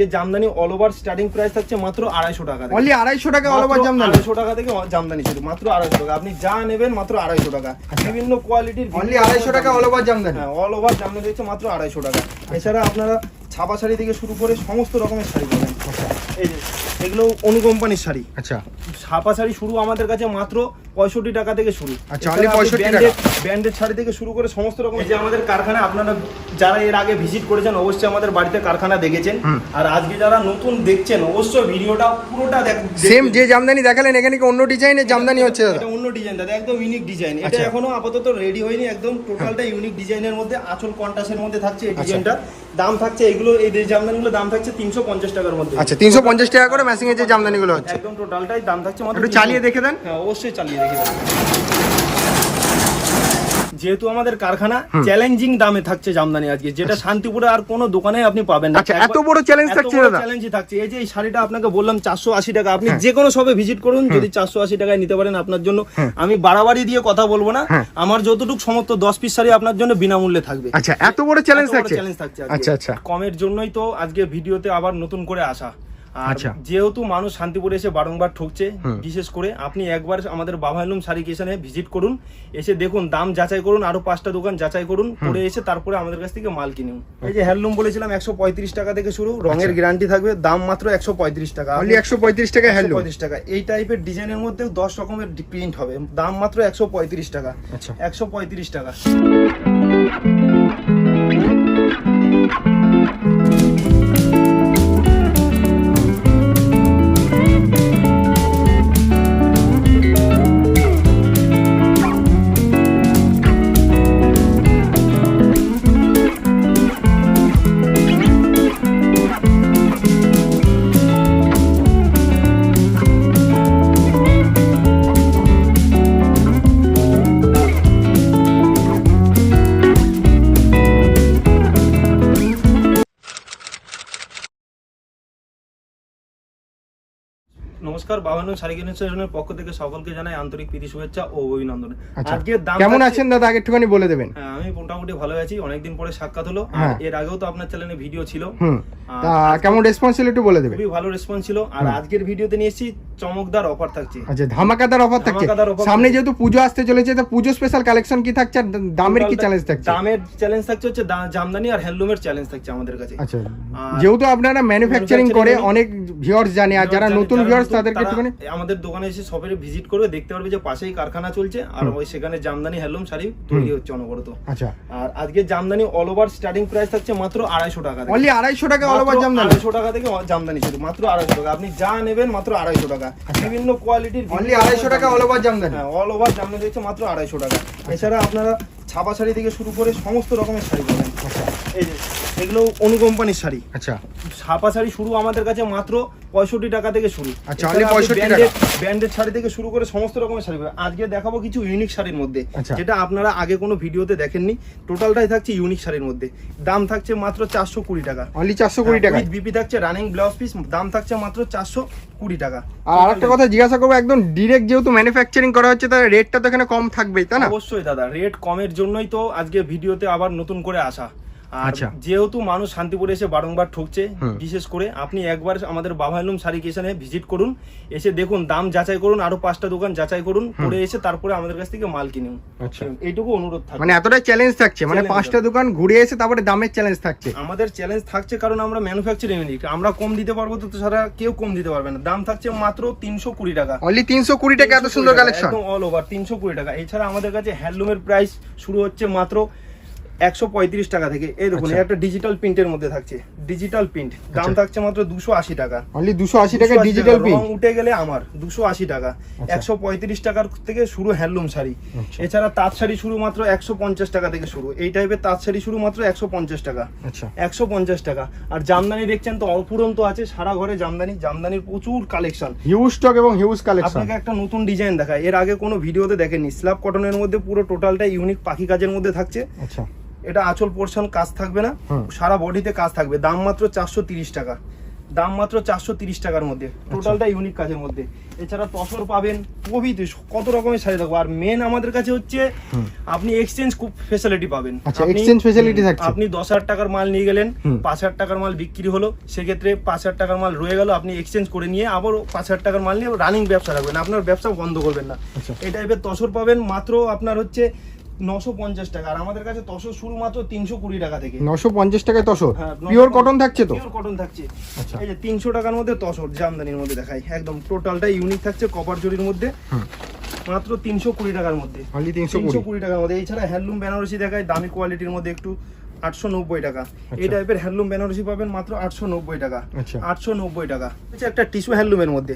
যে jamdani all over starting price থাকছে মাত্র আড়াইশো টাকা। অনলি আড়াইশো টাকা অল ওভার জামদানি? আড়াইশো টাকা থেকে জামদানি শুরু মাত্র আড়াইশো টাকা। আপনি যা নেবেন মাত্র আড়াইশো টাকা। বিভিন্ন কোয়ালিটির অনলি আড়াইশো টাকা অল ওভার জামদানি? হ্যাঁ অল ওভার জামদানি হচ্ছে মাত্র আড়াইশো টাকা। এছাড়া আপনারা ছাপা শাড়ি থেকে শুরু করে সমস্ত রকমের শাড়ি পাবেন। এই যে এগুলো অনু কোম্পানির শাড়ি। আচ্ছা। ছাপা শাড়ি শুরু আমাদের কাছে মাত্র পঁয়ষট্টি টাকা থেকে শুরু। আচ্ছা, only 65 টাকা। ব্র্যান্ডেড শাড়ি থেকে শুরু করে সমস্ত রকম যে আমাদের কারখানা আপনারা যারা এর আগে ভিজিট করেছেন অবশ্যই আমাদের বাড়িতে কারখানা দেখেছেন। আর আজকে যারা নতুন দেখছেন অবশ্যই ভিডিওটা পুরোটা দেখ সেম যে জামদানি দেখালেন এখানে কি অন্য ডিজাইনের জামদানি হচ্ছে? এটা অন্য ডিজাইন দাদা একদম ইউনিক ডিজাইন এটা আচ্ছা। এখনও আপাতত রেডি হয়নি একদম টোটালটা ইউনিক ডিজাইনের মধ্যে আঁচল কন্টাসের মধ্যে থাকছে এই আচ্ছা। ডিজাইনটা দাম থাকছে এগুলো এই যে জামদানিগুলো দাম থাকছে তিনশো পঞ্চাশ টাকার মধ্যে। আচ্ছা তিনশো পঞ্চাশ টাকা করে ম্যাচিং এর যে জামদানিগুলো হচ্ছে। একদম টোটালটাই দাম থাকছে একটু চালিয়ে দেখে দেন। হ্যাঁ অবশ্যই চালিয়ে দেখে দেন। যেহেতু আমাদের কারখানা চ্যালেঞ্জিং দামে থাকছে জামদানি আজকে। যেটা শান্তিপুরে আর কোনো দোকানে আপনি পাবেন না। আচ্ছা, এত বড় challenge থাকছে? চ্যালেঞ্জই থাকছে। এই যে এই শাড়িটা আপনাকে বললাম চারশো আশি টাকা আপনি যে কোনো সবে ভিজিট করুন যদি চারশো আশি টাকায় নিতে পারেন আপনার জন্য। আমি বাড়াবাড়ি দিয়ে কথা বলব না। হ্যাঁ। আমার যতটুকু সমস্ত দশ পিস শাড়ি আপনার জন্য বিনামূল্যে থাকবে। আচ্ছা এত বড় চ্যালেঞ্জ থাকছে? challenge থাকছে আচ্ছা আচ্ছা। কমের জন্যই তো আজকে ভিডিওতে আবার নতুন করে আসা। আর আচ্ছা। যেহেতু মানুষ শান্তিপুরে এসে বারংবার ঠকছে বিশেষ করে আপনি একবার আমাদের বাবা এলুম শাড়ি কিষানে ভিজিট করুন এসে দেখুন দাম যাচাই করুন আরও পাঁচটা দোকান যাচাই করুন করে এসে তারপরে আমাদের কাছ থেকে মাল কিনুন। এই যে হ্যান্ডলুম বলেছিলাম একশো পঁয়ত্রিশ টাকা থেকে শুরু রঙের গ্যারান্টি থাকবে দাম মাত্র একশো পঁয়ত্রিশ টাকা। একশো পঁয়ত্রিশ টাকা হ্যান্ডলুম পঁয়ত্রিশ টাকা। এই টাইপের ডিজাইনের মধ্যে দশ রকমের প্রিন্ট হবে দাম মাত্র একশো পঁয়ত্রিশ টাকা। আচ্ছা। একশো পঁয়ত্রিশ টাকা। নমস্কার বাবানু শাড়ি কিনেছের পক্ষ থেকে সকলকে জানাই আন্তরিক প্রীতি শুভেচ্ছা ও অভিনন্দন। আচ্ছা আজকের দাম কেমন আছেন দাদা? আগে একটুখানি বলে দেবেন। হ্যাঁ, আমি মোটামুটি ভালো আছি অনেকদিন পরে সাক্ষাৎ হলো। আর হ্যাঁ। এর আগেও তো আপনার চ্যানেলে ভিডিও ছিল। তা কেমন রেসপন্স ছিল একটু বলে দেবেন। খুবই ভালো রেসপন্স ছিল। আর আজকের ভিডিওতে নিয়ে এসেছি চমকদার অফার থাকছে। আচ্ছা ধামাকাদার অফার থাকছে। সামনে যেহেতু পুজো আসতে চলেছে তো পুজো স্পেশাল কালেকশন কি থাকছে দামের কি চ্যালেঞ্জ থাকছে? দামের চ্যালেঞ্জ থাকছে হচ্ছে জামদানি আর হ্যান্ডলুমের চ্যালেঞ্জ থাকছে আমাদের কাছে। আচ্ছা যেহেতু আপনারা ম্যানুফ্যাকচারিং করে অনেক ভিউয়ার্স জানে আর যারা নতুন যারা ভিউয়ার্স তাদেরকে তারা আমাদের দোকানে এসে শপে ভিজিট করবে দেখতে পারবে যে পাশেই কারখানা চলছে আর ওই সেখানে জামদানি হ্যান্ডলুম শাড়ি তৈরি হচ্ছে অনবরত। আচ্ছা। আর আজকে jamdani all over starting price থাকছে মাত্র আড়াইশো টাকা অনলি আড়াইশো টাকা অল ওভার জামদানি? আড়াইশো টাকা থেকে জামদানি শুরু মাত্র আড়াইশো টাকা। আপনি যা নেবেন মাত্র আড়াইশো টাকা। বিভিন্ন কোয়ালিটির অনলি আড়াইশো টাকা অল ওভার জামদানি? হ্যাঁ অল ওভার জামদানি হচ্ছে মাত্র আড়াইশো টাকা। এছাড়া আপনারা ছাপা শাড়ি থেকে শুরু করে সমস্ত রকমের শাড়ি পাবেন। আচ্ছা। এই যে এগুলো অনু কোম্পানির শাড়ি। আচ্ছা। ছাপা শাড়ি শুরু আমাদের কাছে মাত্র পঁয়ষট্টি টাকা থেকে শুরু। আচ্ছা, only 65 টাকা। ব্র্যান্ডেড শাড়ি থেকে শুরু করে সমস্ত রকমের শাড়ি আজকে দেখাবো কিছু ইউনিক শাড়ির মধ্যে আচ্ছা। যেটা আপনারা আগে কোনো ভিডিওতে দেখেননি। টোটালটাই থাকছে ইউনিক শাড়ির মধ্যে। দাম থাকছে মাত্র চারশো কুড়ি টাকা। অনলি চারশো কুড়ি টাকা বিপি থাকছে রানিং ব্লাউজ পিস দাম থাকছে মাত্র চারশো কুড়ি টাকা। আর আরেকটা কথা জিজ্ঞাসা করব একদম ডিরেক্ট যেহেতু ম্যানুফ্যাকচারিং করা হচ্ছে তার রেটটা তো এখানে কম থাকবেই তাই না? অবশ্যই দাদা রেট কমের জন্যই তো আজকে ভিডিওতে আবার নতুন করে আসা। আর আচ্ছা। যেহেতু মানুষ শান্তিপুরে এসে বারংবার ঠকছে বিশেষ করে আপনি একবার আমাদের বাবা এলুম শাড়ি কিষানে ভিজিট করুন এসে দেখুন দাম যাচাই করুন আরও পাঁচটা দোকান যাচাই করুন করে এসে তারপরে আমাদের কাছ থেকে মাল কিনুন। আচ্ছা। এইটুকু অনুরোধ থাকবে। মানে এতটাই চ্যালেঞ্জ থাকছে মানে পাঁচটা দোকান ঘুরে এসে তারপরে দামের চ্যালেঞ্জ থাকছে। আমাদের চ্যালেঞ্জ থাকছে কারণ আমরা ম্যানুফ্যাকচারিং ইউনিট আমরা কম দিতে পারব তো সারা কেউ কম দিতে পারবে না। দাম থাকছে মাত্র তিনশো কুড়ি টাকা। অনলি তিনশো কুড়ি টাকা এত সুন্দর কালেকশন একদম অল ওভার তিনশো কুড়ি টাকা। এছাড়া আমাদের কাছে হ্যান্ডলুমের প্রাইস শুরু হচ্ছে মাত্র একশো পঁয়ত্রিশ টাকা থেকে। এই দেখুন আচ্ছা। একটা ডিজিটাল প্রিন্টের মধ্যে থাকছে। ডিজিটাল প্রিন্ট দাম আচ্ছা। থাকছে মাত্র দুশো আশি টাকা। অনলি দুশো আশি টাকা ডিজিটাল প্রিন্ট উঠে গেলে আমার দুশো আশি টাকা। আচ্ছা। একশো পঁয়ত্রিশ টাকার থেকে শুরু হ্যান্ডলুম শাড়ি। আচ্ছা। এছাড়া তাঁত শাড়ি শুরু মাত্র একশো পঞ্চাশ টাকা থেকে শুরু। এই টাইপের তাঁত শাড়ি শুরু মাত্র একশো পঞ্চাশ টাকা। আচ্ছা। একশো পঞ্চাশ টাকা। আর জামদানি দেখছেন তো অপুরন্ত আছে সারা ঘরে জামদানি। জামদানির প্রচুর কালেকশন হিউজ স্টক এবং হিউজ কালেকশন আপনাকে একটা নতুন ডিজাইন দেখায়। এর আগে কোনো ভিডিওতে দেখেননি। স্ল্যাব কটনের মধ্যে পুরো টোটালটা ইউনিক পাখি কাজের মধ্যে থাকছে। আচ্ছা। এটা আঁচল পোর্শন কাজ থাকবে না। সারা বডিতে কাজ থাকবে। দাম মাত্র চারশো টাকা। দাম মাত্র চারশো তিরিশ টাকার মধ্যে। টোটালটা ইউনিক কাজের মধ্যে। এছাড়া তসর পাবেন প্রভৃতি কত রকমের শাড়ি থাকবে আর মেন আমাদের কাছে হচ্ছে আপনি এক্সচেঞ্জ খুব ফেসিলিটি পাবেন। আচ্ছা, আপনি- থাকছে। আপনি দশ হাজার টাকার মাল নিয়ে গেলেন পাঁচ হাজার টাকার মাল বিক্রি হলো। সেক্ষেত্রে পাঁচ হাজার টাকার মাল রয়ে গেল আপনি এক্সচেঞ্জ করে নিয়ে আবার পাঁচ হাজার টাকার মাল নিয়ে রানিং ব্যবসা রাখবেন। আপনার ব্যবসা বন্ধ করবেন না। আচ্ছা। এই টাইপের তসর পাবেন। মাত্র আপনার হচ্ছে নশো পঞ্চাশ টাকা আর আমাদের কাছে তসর শুরু মাত্র তিনশো কুড়ি টাকা থেকে। নশো পঞ্চাশ টাকায় তসর? হ্যাঁ, পিওর কটন থাকছে তো? পিওর কটন থাকছে। আচ্ছা। এই যে তিনশো টাকার মধ্যে তসর জামদানির মধ্যে দেখাই একদম টোটালটা ইউনিক থাকছে কপার জরির মধ্যে। মাত্র তিনশো কুড়ি টাকার মধ্যে। তিনশো কুড়ি। টাকার মধ্যে। এছাড়া হ্যান্ডলুম বেনারসি দেখায় দামি কোয়ালিটির মধ্যে একটু আটশো নব্বই টাকা। এই। টাইপের হ্যান্ডলুম বেনারসি পাবেন মাত্র আটশো নব্বই টাকা। আচ্ছা। আটশো নব্বই টাকা। হচ্ছে একটা টিস্যু হ্যান্ডলুমের মধ্যে।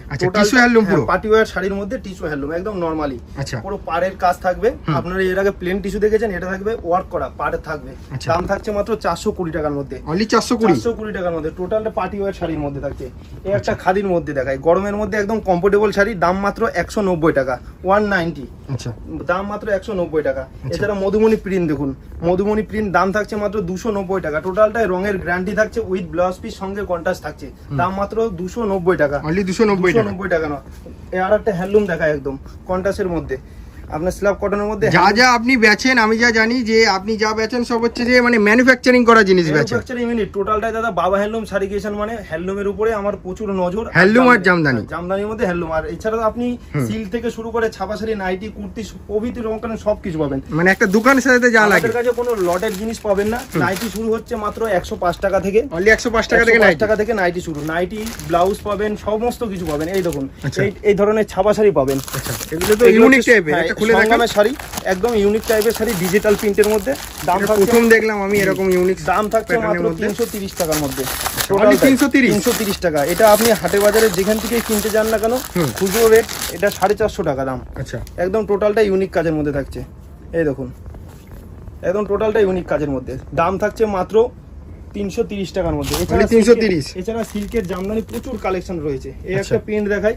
handloom পুরো? পার্টি ওয়ার শাড়ির মধ্যে টিস্যু হ্যান্ডলুম একদম নর্মালি আচ্ছা। পুরো পাড়ের কাজ থাকবে। আপনারা এর আগে প্লেন টিস্যু দেখেছেন এটা থাকবে ওয়ার্ক করা পাড়ের থাকবে। আচ্ছা। দাম থাকছে মাত্র চারশো কুড়ি টাকার মধ্যে। অনলি চারশো কুড়ি? চারশো কুড়ি টাকার মধ্যে। টোটালটা পার্টি ওয়ার শাড়ির মধ্যে থাকছে। এই একটা খাদির মধ্যে দেখায় গরমের মধ্যে একদম কমফোর্টেবল শাড়ি দাম মাত্র একশো নব্বই টাকা। ওয়ান নাইনটি আচ্ছা। দাম মাত্র একশো নব্বই টাকা। এছাড়া মধুমণি প্রিন্ট দেখুন। মধুমণি প্রিন্ট দাম থাকছে মাত্র দুশো নব্বই টাকা। টোটালটাই রঙের গ্যারান্টি থাকছে উইথ ব্লাউজ পিস সঙ্গে কন্ট্রাস্ট থাকছে। দাম মাত্র দুশো নব্বই টাকা। দুশো নব্বই টাকা। না। আর একটা হ্যান্ডলুম দেখায় একদম কন্ট্রাস্টের মধ্যে। আপনার স্ল্যাব কটনের মধ্যে যা যা আপনি বেচেন আমি যা জানি যে আপনি যা বেচেন সব হচ্ছে যে মানে ম্যানুফ্যাকচারিং করা জিনিস বেচেন। ম্যানুফ্যাকচারিং ইউনিট টোটালটাই দাদা বাবা হ্যান্ডলুম ক্রিয়েশন মানে হ্যান্ডলুমের উপরে আমার প্রচুর নজর হ্যান্ডলুম আর জামদানি। হ্যাঁ, জামদানির মধ্যে হ্যান্ডলুম আর এছাড়া আপনি সিল্ক থেকে শুরু করে ছাপা শাড়ি নাইটি কুর্তি প্রভৃতি রকমের সব কিছু পাবেন। মানে একটা দোকানের সাথে যা লাগে। আমাদের কাছে কোনো লটের জিনিস পাবেন না। নাইটি শুরু হচ্ছে মাত্র একশো পাঁচ টাকা থেকে। অনলি একশো পাঁচ টাকা থেকে 105 টাকা থেকে নাইটি শুরু। নাইটি ব্লাউজ পাবেন সমস্ত কিছু পাবেন। এই দেখুন আচ্ছা। এই ধরনের ছাপা শাড়ি পাবেন এগুলো তো ইউনিক টাইপের হ্যাঁ, একটা খুলে দেখান শাড়ি একদম ইউনিক টাইপের শাড়ি ডিজিটাল প্রিন্টের মধ্যে। দাম প্রথম দেখলাম আমি এরকম ইউনিক দাম থাকছে মাত্র। তিনশো তিরিশ টাকার মধ্যে। only 330? তিনশো তিরিশ? টাকা। এটা আপনি হাটে বাজারে যেখান থেকে কিনতে যান না কেন। খুচরো রেট এটা সাড়ে চারশো টাকা দাম। আচ্ছা। একদম টোটালটা ইউনিক কাজের মধ্যে থাকছে। এই দেখুন। একদম টোটালটা ইউনিক কাজের মধ্যে। দাম থাকছে মাত্র তিনশো তিরিশ টাকার মধ্যে। এছাড়া 330 সিল্কের- এছাড়া সিল্কের জামদানি প্রচুর কালেকশন রয়েছে। এই আচ্ছা। একটা প্রিন্ট দেখাই।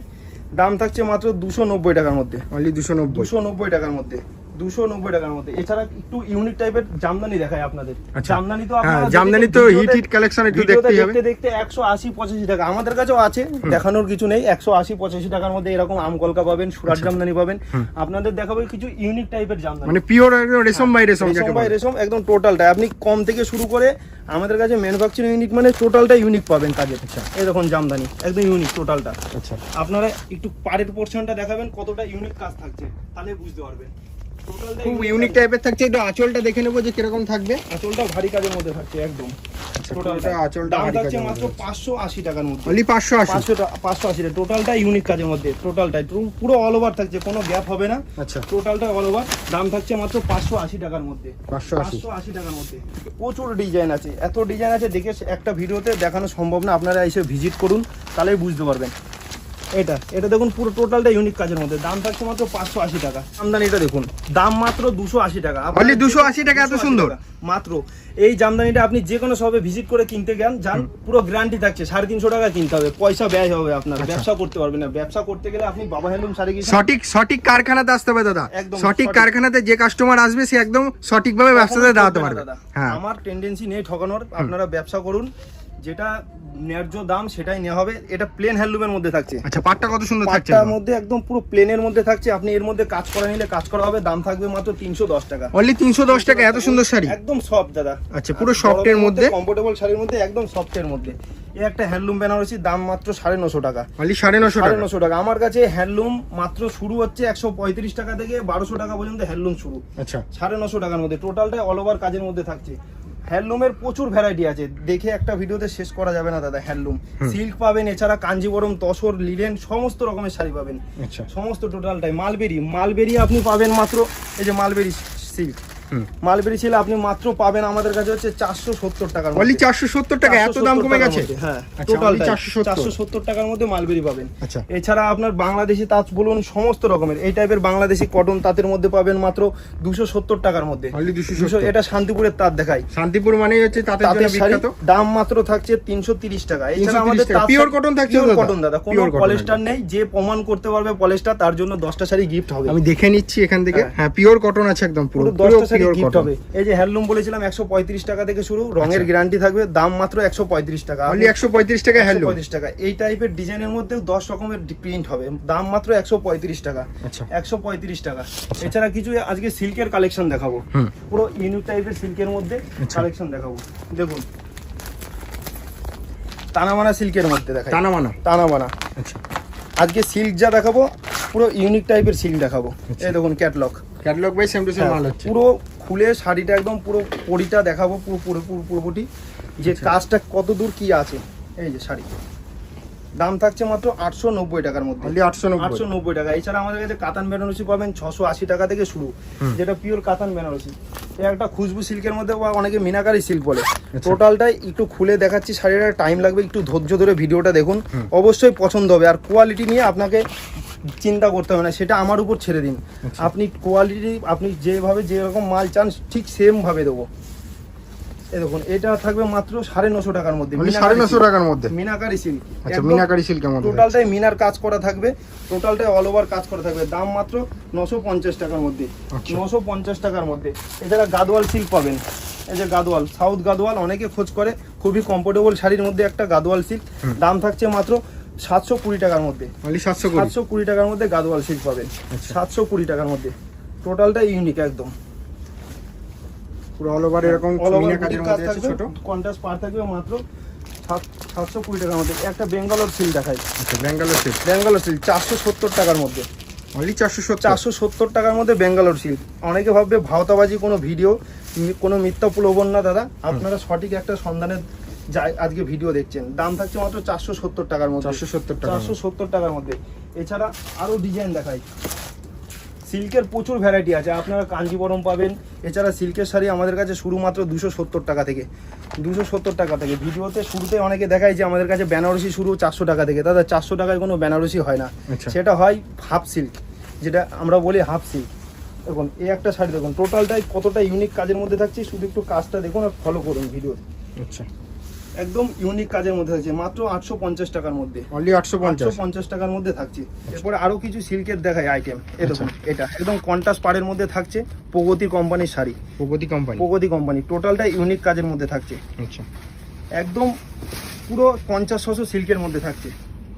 দাম থাকছে মাত্র দুশো নব্বই টাকার মধ্যে। অনলি দুশো নব্বই। দুশো নব্বই টাকার মধ্যে। দুশো নব্বই টাকার মধ্যে। এছাড়া একটু ইউনিক টাইপের জামদানি দেখায় আপনাদের। আচ্ছা। জামদানি তো হ্যাঁ, জামদানি তো হিট হিট কালেকশন একটু দেখতেই হবে। দেখতে দেখতে একশো আশি পঁচাশি টাকা। আমাদের কাছেও আছে দেখানোর কিছু নেই। একশো আশি পঁচাশি টাকার মধ্যে এরকম আম পাবেন সুরাট জামদানি পাবেন। আপনাদের দেখাবো কিছু ইউনিক টাইপের জামদানি। আচ্ছা। মানে পিওর একদম রেশম বাই রেশম রেশম বাই বলে। রেশম একদম টোটালটা আপনি কম থেকে শুরু করে আমাদের কাছে ম্যানুফ্যাকচারিং ইউনিট মানে টোটালটা ইউনিক পাবেন কাজের। এই দেখুন জামদানি একদম ইউনিক টোটালটা আচ্ছা। আপনারা একটু পাড়ের পোর্শনটা দেখাবেন কতটা ইউনিক কাজ থাকছে তাহলে বুঝতে পারবেন। খুব ইউনিক টাইপের থাকছে। একটু আঁচলটা দেখে নেব যে কীরকম থাকবে। আঁচলটা ভারী কাজের মধ্যে থাকছে একদম। টোটালটা আঁচলটা ভারী কাজের মাত্র মধ্যে। টাকার অনলি টাকা। টোটালটা ইউনিক কাজের পুরো অল ওভার থাকছে কোনো গ্যাপ হবে না। আচ্ছা। টোটালটা অল ওভার দাম থাকছে মাত্র পাঁচশো আশি টাকার মধ্যে। পাঁচশো আশি। পাঁচশো আশি টাকার মধ্যে। প্রচুর ডিজাইন আছে। এত ডিজাইন আছে দেখে একটা ভিডিওতে দেখানো সম্ভব না। আপনারা এসে ভিজিট করুন তাহলেই বুঝতে পারবেন। এটা এটা দেখুন পুরো টোটালটা ইউনিক কাজের মধ্যে। দাম থাকছে মাত্র পাঁচশো আশি টাকা। আমদানিটা দেখুন দাম মাত্র দুশো আশি টাকা। Only 280 টাকা এত সুন্দর? মাত্র। এই জামদানিটা আপনি যে কোনো সবে ভিজিট করে কিনতে যান যান পুরো গ্যারান্টি থাকছে সাড়ে তিনশো টাকা কিনতে হবে পয়সা ব্যয় হবে আপনার আচ্ছা। ব্যবসা করতে পারবেন না। ব্যবসা করতে গেলে আপনি বাবা হ্যান্ডলুম শাড়ি সঠিক সঠিক কারখানাতে আসতে হবে দাদা। একদম সঠিক। কারখানাতে যে কাস্টমার আসবে সে একদম সঠিকভাবে ব্যবসাতে দাঁড়াতে পারবে। দাদা। হ্যাঁ। আমার টেন্ডেন্সি নেই ঠকানোর আপনারা ব্যবসা করুন। যেটা ন্যায্য দাম সেটাই নেওয়া হবে। এটা প্লেন হ্যান্ডলুমের মধ্যে থাকছে। আচ্ছা পাটটা কত সুন্দর থাকছে পাটটার মধ্যে একদম পুরো প্লেনের মধ্যে থাকছে। আপনি এর মধ্যে কাজ করা নিলে কাজ করা হবে। দাম থাকবে মাত্র তিনশো দশ টাকা। অনলি তিনশো দশ টাকা এত সুন্দর শাড়ি? একদম সফট দাদা। আচ্ছা, পুরো soft এর মধ্যে? কমফোর্টেবল শাড়ির মধ্যে একদম সফটের মধ্যে। এই একটা হ্যান্ডলুম বেনারসি দাম মাত্র সাড়ে নশো টাকা। অনলি সাড়ে নশো সাড়ে টাকা নশো টাকা। আমার কাছে হ্যান্ডলুম মাত্র শুরু হচ্ছে একশো পঁয়ত্রিশ টাকা থেকে বারোশো টাকা পর্যন্ত হ্যান্ডলুম শুরু। আচ্ছা। সাড়ে নশো টাকার মধ্যে। টোটালটাই অল ওভার কাজের মধ্যে থাকছে। হ্যান্ডলুমের প্রচুর ভ্যারাইটি আছে। দেখে একটা ভিডিওতে শেষ করা যাবে না দাদা হ্যান্ডলুম। সিল্ক পাবেন এছাড়া কাঞ্জিবরম তসর লিলেন সমস্ত রকমের শাড়ি পাবেন। আচ্ছা। সমস্ত টোটালটাই মালবেরি মালবেরি আপনি পাবেন মাত্র এই যে মালবেরি সিল্ক। মালবেরি ছিল আপনি মাত্র পাবেন আমাদের কাছে হচ্ছে চারশো সত্তর টাকার মধ্যে। অনলি চারশো সত্তর টাকা এত দাম কমে গেছে? হ্যাঁ আচ্ছা, টোটাল 470 চারশো সত্তর। টাকার মধ্যে মালবেরি পাবেন। আচ্ছা। এছাড়া আপনার বাংলাদেশি তাঁত বলুন সমস্ত রকমের এই টাইপের বাংলাদেশি কটন তাঁতের মধ্যে পাবেন মাত্র দুশো সত্তর টাকার মধ্যে। দুশো এটা শান্তিপুরের তাঁত দেখাই। শান্তিপুর মানেই হচ্ছে তাঁতের জন্য শাড়ি বিখ্যাত। দাম মাত্র থাকছে তিনশো তিরিশ টাকা। এছাড়া 330 আমাদের। Pure cotton থাকছে দাদা? কটন দাদা কোনো পলিস্টার নেই যে প্রমাণ করতে পারবে পলিস্টার তার জন্য দশটা শাড়ি গিফট হবে। আমি দেখে নিচ্ছি এখান থেকে। হ্যাঁ। হ্যাঁ পিওর কটন আছে একদম পুরো। দশটা শাড়ি গিফট হবে। এই যে হ্যান্ডলুম বলেছিলাম একশো পঁয়ত্রিশ টাকা থেকে শুরু রঙের গ্যারান্টি থাকবে দাম মাত্র একশো পঁয়ত্রিশ টাকা। অনলি একশো পঁয়ত্রিশ টাকা হ্যালো পঁয়ত্রিশ টাকা। এই টাইপের ডিজাইনের মধ্যে দশ রকমের প্রিন্ট হবে। দাম মাত্র একশো পঁয়ত্রিশ টাকা। আচ্ছা। একশো পঁয়ত্রিশ টাকা। এছাড়া কিছু আজকে সিল্কের কালেকশন দেখাবো। পুরো ইউনিক টাইপের সিল্কের মধ্যে আচ্ছা। কালেকশন দেখাবো। দেখুন। তানামানা সিল্কের মধ্যে দেখাই। টানা মানা আচ্ছা। আজকে সিল্ক যা দেখাবো পুরো ইউনিক টাইপের সিল্ক দেখাবো। এই দেখুন catalogue catalogue by same to same মাল হচ্ছে। পুরো খুলে শাড়িটা একদম পুরো পরিটা দেখাবো পুরো পুরো পুরো পুরোপুরি যে আচ্ছা। কাজটা কত দূর কি আছে এই যে শাড়ি। দাম থাকছে মাত্র আটশো নব্বই টাকার মধ্যে। আটশো নব্বই। টাকা। এছাড়া আমাদের কাছে কাতান বেনারসি পাবেন ছশো আশি টাকা থেকে শুরু যেটা পিওর কাতান বেনারসি। একটা খুশবু সিল্কের মধ্যে বা অনেকে মিনাকারি সিল্ক বলে। আচ্ছা। টোটালটাই একটু খুলে দেখাচ্ছি শাড়িটা টাইম লাগবে একটু ধৈর্য ধরে ভিডিওটা দেখুন। অবশ্যই পছন্দ হবে। আর কোয়ালিটি নিয়ে আপনাকে চিন্তা করতে হবে না সেটা আমার উপর ছেড়ে দিন। আচ্ছা। আপনি কোয়ালিটি আপনি যেভাবে যেরকম মাল চান ঠিক সেম ভাবে দেবো। এই দেখুন এটা থাকবে মাত্র সাড়ে নশো টাকার মধ্যে। অনলি সাড়ে নশো টাকার মধ্যে? মিনাকারি সিল্ক। আচ্ছা মিনাকারি সিল্কের মধ্যে টোটালটাই মিনার কাজ করা থাকবে টোটালটাই অল ওভার কাজ করা থাকবে। দাম মাত্র নশো পঞ্চাশ টাকার মধ্যে। আচ্ছা। নশো পঞ্চাশ টাকার মধ্যে। এছাড়া গাদোয়াল সিল্ক পাবেন। এই যে গাদোয়াল সাউথ গাদোয়াল অনেকে খোঁজ করে খুবই কমফোর্টেবল শাড়ির মধ্যে একটা গাদোয়াল সিল্ক। দাম থাকছে মাত্র সাতশো কুড়ি টাকার মধ্যে। সাতশো কুড়ি? টাকার মধ্যে গাদোয়াল সিল্ক পাবেন। আচ্ছা। সাতশো কুড়ি টাকার মধ্যে। টোটালটা ইউনিক একদম। পুরো অল ওভার এরকম মিনা কাজের মধ্যে আছে ছোট। কন্ট্রাস্ট পার থাকবে মাত্র সাত- সাতশো কুড়ি টাকার মধ্যে। একটা বেঙ্গালোর সিল্ক দেখাই। আচ্ছা ব্যাঙ্গালোর সিল্ক বেঙ্গালোর সিল্ক চারশো সত্তর টাকার মধ্যে। অনলি চারশো চারশো সত্তর টাকার মধ্যে বেঙ্গালোর সিল্ক অনেকে ভাববে ভাওতাবাজি কোনো ভিডিও কোনো মিথ্যা প্রলোভন না দাদা। আপনারা সঠিক একটা সন্ধানের আজকে ভিডিও দেখছেন। দাম থাকছে মাত্র চারশো সত্তর টাকার মধ্যে। চারশো সত্তর টাকা চারশো সত্তর টাকার মধ্যে। এছাড়া আরও ডিজাইন দেখাই। সিল্কের প্রচুর ভ্যারাইটি আছে। আপনারা কাঞ্জিবরম পাবেন। এছাড়া সিল্কের শাড়ি আমাদের কাছে শুরু মাত্র দুশো সত্তর টাকা থেকে। দুশো সত্তর টাকা থেকে। ভিডিওতে শুরুতে অনেকে দেখায় যে আমাদের কাছে বেনারসি শুরু চারশো টাকা থেকে। দাদা চারশো টাকায় কোনো বেনারসি হয় না। আচ্ছা। সেটা হয় হাফ সিল্ক যেটা আমরা বলি হাফ সিল্ক। দেখুন এই একটা শাড়ি দেখুন। টোটালটাই কতটা ইউনিক কাজের মধ্যে থাকছে শুধু একটু কাজটা দেখুন আর ফলো করুন ভিডিও আচ্ছা। একদম ইউনিক কাজের মধ্যে থাকছে। মাত্র আটশো পঞ্চাশ টাকার মধ্যে। অনলি আটশো পঞ্চাশ। টাকার মধ্যে থাকছে। এরপরে আরও কিছু সিল্কের দেখায় আইটেম এরকম এটা একদম কন্টাস পাড়ের মধ্যে থাকছে প্রগতি কোম্পানির শাড়ি। প্রগতি কোম্পানি। প্রগতি কোম্পানি। টোটালটা ইউনিক কাজের মধ্যে থাকছে। আচ্ছা। একদম পুরো পঞ্চাশ ছশো সিল্কের মধ্যে থাকছে।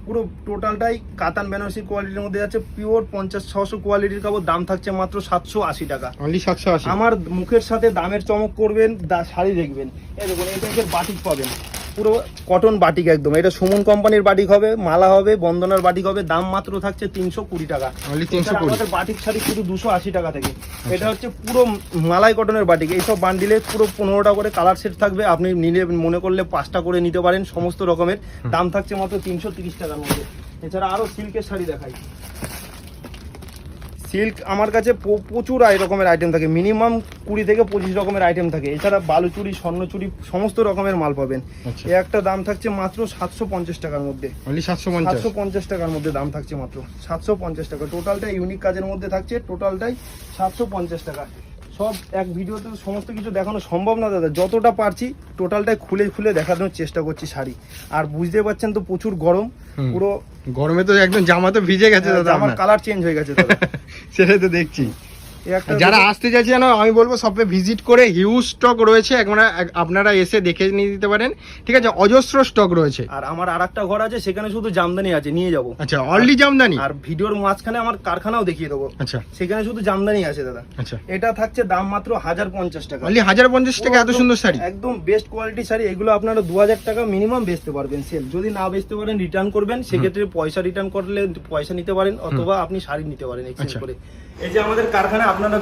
পুরো টোটালটাই কাতান বেনারসি কোয়ালিটির মধ্যে যাচ্ছে পিওর পঞ্চাশ ছশো কোয়ালিটির কাপড় দাম থাকছে মাত্র সাতশো আশি টাকা। আমার মুখের সাথে দামের চমক করবেন দা- শাড়ি দেখবেন। এই দেখুন টাইপের বাটিক পাবেন। পুরো কটন বাটিক একদম। এটা সুমন কোম্পানির বাটিক হবে মালা হবে বন্দনার বাটিক হবে দাম মাত্র থাকছে তিনশো কুড়ি টাকা। আমাদের বাটিক শাড়ি শুধু দুশো আশি টাকা থেকে। এটা হচ্ছে পুরো মালাই কটনের বাটিক এইসব বান্ডিলে পুরো পনেরোটা করে কালার সেট থাকবে। আপনি নিলে মনে করলে পাঁচটা করে নিতে পারেন সমস্ত রকমের। দাম থাকছে মাত্র তিনশো তিরিশ টাকার মধ্যে। এছাড়া আরও সিল্কের শাড়ি দেখাই। সিল্ক আমার কাছে প্রচুর রকমের আইটেম থাকে। মিনিমাম কুড়ি থেকে পঁচিশ রকমের আইটেম থাকে। এছাড়া বালুচুরি স্বর্ণচুরি সমস্ত রকমের মাল পাবেন। আচ্ছা। এ একটা দাম থাকছে মাত্র সাতশো পঞ্চাশ টাকার মধ্যে। অনলি সাতশো পঞ্চাশ? সাতশো পঞ্চাশ টাকার মধ্যে দাম থাকছে মাত্র। সাতশো পঞ্চাশ টাকা। টোটালটাই ইউনিক কাজের মধ্যে থাকছে। টোটালটাই সাতশো পঞ্চাশ টাকা। সব এক ভিডিওতে সমস্ত কিছু দেখানো সম্ভব না দাদা। যতটা পারছি টোটালটাই খুলে খুলে দেখানোর চেষ্টা করছি শাড়ি। আর বুঝতে পারছেন তো প্রচুর গরম। পুরো গরমে তো একদম জামা তো ভিজে গেছে দাদা আমার কালার চেঞ্জ হয়ে গেছে দাদা। সেটাই তো দেখছি। যারা আসতে চাইছে যেন আমি বলব সবে ভিজিট করে হিউজ স্টক রয়েছে আপনারা আপনারা এসে দেখে নিয়ে দিতে পারেন। ঠিক আছে অজস্র স্টক রয়েছে। আর আমার আর একটা ঘর আছে সেখানে শুধু জামদানি আছে নিয়ে যাব। আচ্ছা অনলি জামদানি? আর ভিডিওর মাঝখানে আমার কারখানাও দেখিয়ে দেবো। আচ্ছা। সেখানে শুধু জামদানি আছে দাদা। আচ্ছা। এটা থাকছে দাম মাত্র হাজার পঞ্চাশ টাকা। অনলি হাজার পঞ্চাশ টাকা এত সুন্দর শাড়ি? একদম বেস্ট কোয়ালিটি শাড়ি এগুলো আপনারা দু হাজার টাকা মিনিমাম বেচতে পারবেন সেল যদি না বেচতে পারেন রিটার্ন করবেন সেক্ষেত্রে পয়সা রিটার্ন করলে পয়সা নিতে পারেন অথবা আপনি শাড়ি নিতে পারেন এক্সচেঞ্জ আচ্ছা। করে। এই যে আমাদের কারখানা আপনারা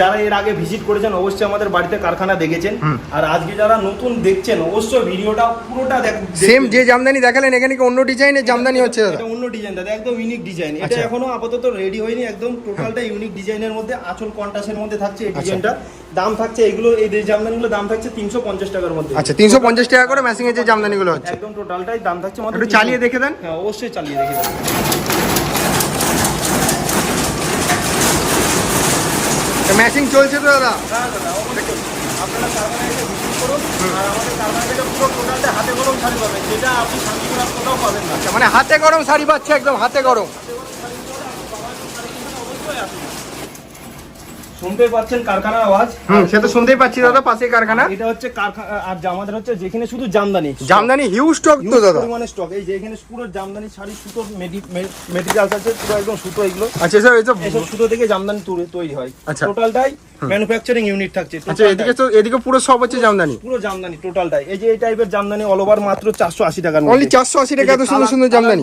যারা এর আগে ভিজিট করেছেন অবশ্যই আমাদের বাড়িতে কারখানা দেখেছেন। আর আজকে যারা নতুন দেখছেন অবশ্যই ভিডিওটা পুরোটা সেম যে জামদানি দেখালেন এখানে কি অন্য ডিজাইনের জামদানি হচ্ছে দাদা? এটা অন্য ডিজাইন দাদা একদম ইউনিক ডিজাইন এটা আচ্ছা। এখনও আপাতত রেডি হয়নি একদম টোটালটা ইউনিক ডিজাইনের মধ্যে আঁচল কন্টাসের মধ্যে থাকছে এই আচ্ছা। ডিজাইনটা দাম থাকছে এগুলো এই জামদানিগুলো দাম থাকছে তিনশো পঞ্চাশ টাকার মধ্যে। আচ্ছা তিনশো পঞ্চাশ টাকা করে ম্যাসিং এর যে জামদানিগুলো হচ্ছে। একদম টোটালটাই দাম থাকছে একটু চালিয়ে দেখে দেন। হ্যাঁ অবশ্যই চালিয়ে দেখে দেন। ম্যাচিং চলছে তো দাদা? দাদা অবশ্যই। আপনারা কারখানায় ভিজিট করুন। আর আমাদের কারখানা থেকে পুরো টোটালটা হাতে গরম শাড়ি পাবেন যেটা আপনি শান্তিপুর কোথাও পাবেন না। আচ্ছা, মানে হাতে গরম শাড়ি পাচ্ছে একদম হাতে গরম। শুনতে পাচ্ছেন কারখানার আওয়াজ? হুম সে তো শুনতেই পাচ্ছি দাদা পাশে কারখানা। এটা হচ্ছে কারখানা আর আমাদের হচ্ছে যেখানে শুধু জামদানি। জামদানি হিউজ স্টক তো দাদা। পরিমাণে স্টক এই যে এখানে পুরো জামদানি শাড়ি সুতো মেটেরিয়াল আছে পুরো একদম সুতো এগুলো। আচ্ছা স্যার এই সুতো থেকে জামদানি তৈরি হয়। আচ্ছা। টোটালটাই ম্যানুফ্যাকচারিং ইউনিট থাকছে আচ্ছা এদিকে তো এদিকে পুরো সব হচ্ছে জামদানি? পুরো জামদানি টোটালটাই এই যে এই টাইপের জামদানি অল ওভার মাত্র চারশো আশি টাকার অনলি চারশো আশি টাকা এত সুন্দর সুন্দর জামদানি।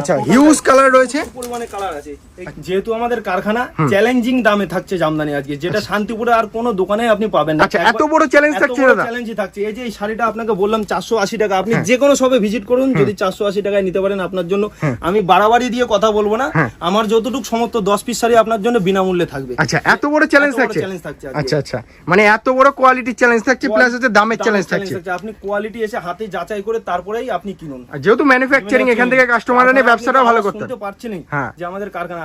আচ্ছা হিউজ কালার রয়েছে? প্রচুর পরিমাণে কালার আছে। যেহেতু আমাদের কারখানা চ্যালেঞ্জিং দামে থাকছে জামদানি আজকে। যেটা শান্তিপুরে আর কোনো দোকানে আপনি পাবেন না। আচ্ছা এত বড় চ্যালেঞ্জ থাকছে দাদা। চ্যালেঞ্জই থাকছে। এই যে এই শাড়িটা আপনাকে বললাম চারশো আশি টাকা। আপনি যে কোনো সবে ভিজিট করুন যদি চারশো আশি টাকায় নিতে পারেন আপনার জন্য। আমি বাড়াবাড়ি দিয়ে কথা বলব না। হ্যাঁ। আমার যতটুকু সমস্ত দশ পিস শাড়ি আপনার জন্য বিনামূল্যে থাকবে। আচ্ছা এত বড় চ্যালেঞ্জ থাকছে? থাকছে আচ্ছা আচ্ছা। মানে এত বড় কোয়ালিটির চ্যালেঞ্জ থাকছে প্লাস হচ্ছে দামের চ্যালেঞ্জ থাকছে। আপনি কোয়ালিটি এসে হাতে যাচাই করে তারপরেই আপনি কিনুন। যেহেতু ম্যানুফ্যাকচারিং এখান থেকে কাস্টমার এনে ব্যবসাটা ভালো করতে পারছেন হ্যাঁ। যে আমাদের কারখানা